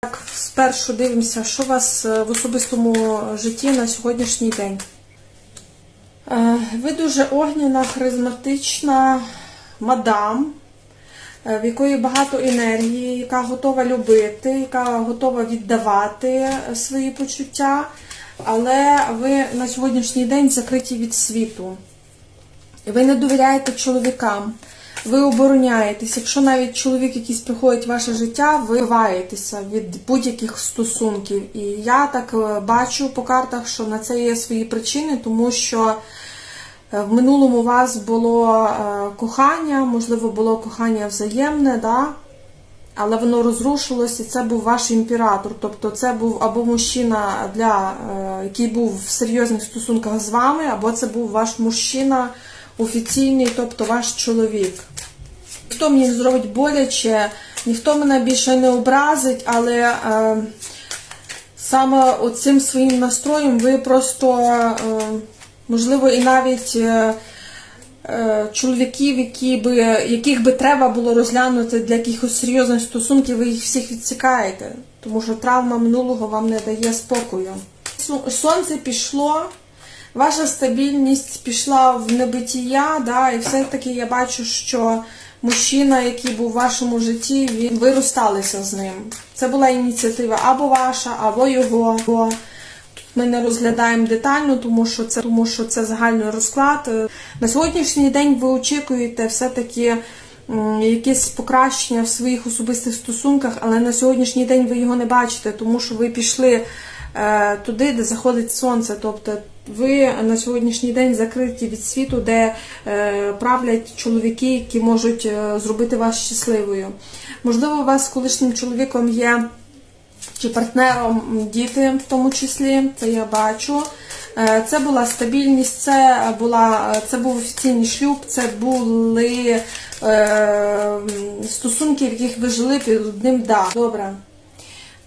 Так, спершу дивимося, що у вас е, в особистому житті на сьогоднішній день. Е, Ви дуже огняна, харизматична мадам, е, в якої багато енергії, яка готова любити, яка готова віддавати свої почуття, але ви на сьогоднішній день закриті від світу. Ви не довіряєте чоловікам, ви обороняєтесь. Якщо навіть чоловік якийсь приходить в ваше життя, ви ховаєтеся від будь-яких стосунків. І я так е, бачу по картах, що на це є свої причини, тому що е, в минулому у вас було е, кохання, можливо, було кохання взаємне, да? але воно розрушилось, і це був ваш імператор. Тобто це був або мужчина, для, який був в серйозних стосунках з вами, або це був ваш мужчина офіційний, тобто ваш чоловік. Ніхто мені не зробить боляче, ніхто мене більше не образить, але е, саме оцим своїм настроєм ви просто, е, можливо, і навіть е, е, чоловіків, які би, яких би треба було розглянути для якихось серйозних стосунків, ви їх всіх відсікаєте, тому що травма минулого вам не дає спокою. Сонце пішло. Ваша стабільність пішла в небитія, да, і все-таки я бачу, що мужчина, який був в вашому житті, він ви розсталися з ним. Це була ініціатива або ваша, або його. Тут ми не розглядаємо детально, тому що це тому, що це загальний розклад. На сьогоднішній день ви очікуєте все-таки м, якесь покращення в своїх особистих стосунках, але на сьогоднішній день ви його не бачите, тому що ви пішли туди, де заходить сонце. Тобто ви на сьогоднішній день закриті від світу, де е, правлять чоловіки, які можуть е, зробити вас щасливою. Можливо, у вас з колишнім чоловіком є чи партнером діти, в тому числі, це я бачу. Е, Це була стабільність, це була це був офіційний шлюб, це були е, стосунки, в яких ви жили під одним дах. Добре.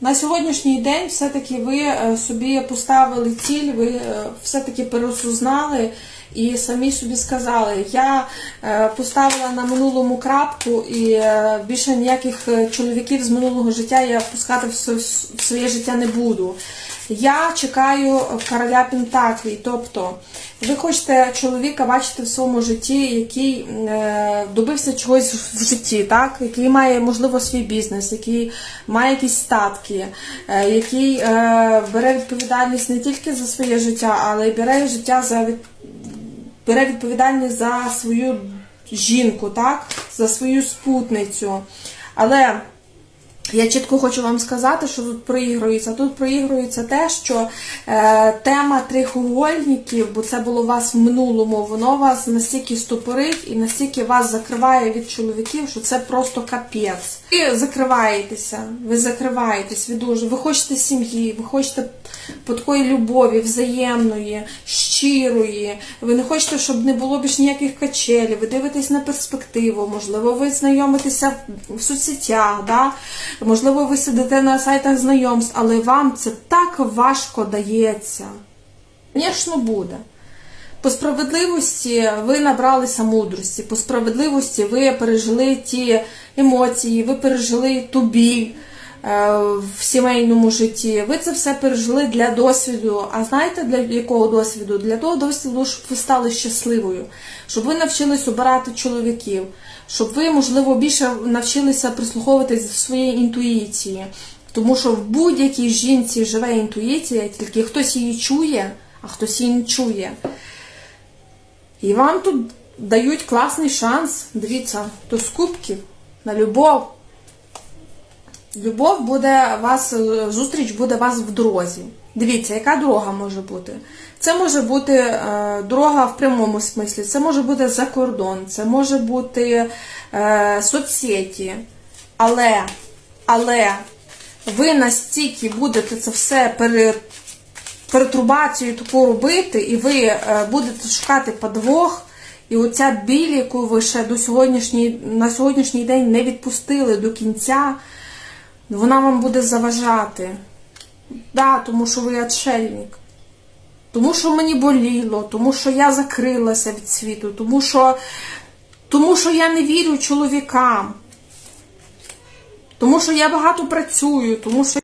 На сьогоднішній день все-таки ви е, собі поставили ціль, ви е, все-таки переосознали і самі собі сказали, я е, поставила на минулому крапку і е, більше ніяких е, чоловіків з минулого життя я впускати в своє життя не буду. Я чекаю короля Пентаклі, тобто ви хочете чоловіка бачити в своєму житті, який добився чогось в житті, так? який має, можливо, свій бізнес, який має якісь статки, який бере відповідальність не тільки за своє життя, але й бере життя за. Бере відповідальність за свою жінку, так? за свою спутницю. Але я чітко хочу вам сказати, що тут проігрується. Тут проігрується те, що е, тема трихугольників, бо це було у вас в минулому, воно вас настільки стопорить і настільки вас закриває від чоловіків, що це просто капець. Ви закриваєтеся, ви закриваєтесь, ви дуже, ви хочете сім'ї, ви хочете по такої любові, взаємної, щирої. Ви не хочете, щоб не було більш ніяких качелів, ви дивитесь на перспективу, можливо, ви знайомитеся в- соцсетях, да? можливо, ви сидите на сайтах знайомств, але вам це так важко дається. Звісно, буде. По справедливості ви набралися мудрості, по справедливості ви пережили ті емоції, ви пережили ту біль в сімейному житті. Ви це все пережили для досвіду. А знаєте для якого досвіду? Для того досвіду, щоб ви стали щасливою, щоб ви навчились обирати чоловіків, щоб ви, можливо, більше навчилися прислуховуватись до своєї інтуїції. Тому що в будь-якій жінці живе інтуїція, тільки хтось її чує, а хтось її не чує. І вам тут дають класний шанс. Дивіться, то з кубків на любов. Любов буде вас, е, зустріч буде вас в дорозі. Дивіться, яка дорога може бути. Це може бути е, дорога в прямому смислі, це може бути за кордон, це може бути е, соцсеті. Але, але ви настільки будете це все пере, перетрубацію таку робити, і ви е, будете шукати подвох, і оця біль, яку ви ще до сьогоднішній, на сьогоднішній день не відпустили до кінця, вона вам буде заважати. Да, тому що ви отшельник. Тому що мені боліло, тому що я закрилася від світу, тому що, тому що я не вірю чоловікам. Тому що я багато працюю, тому що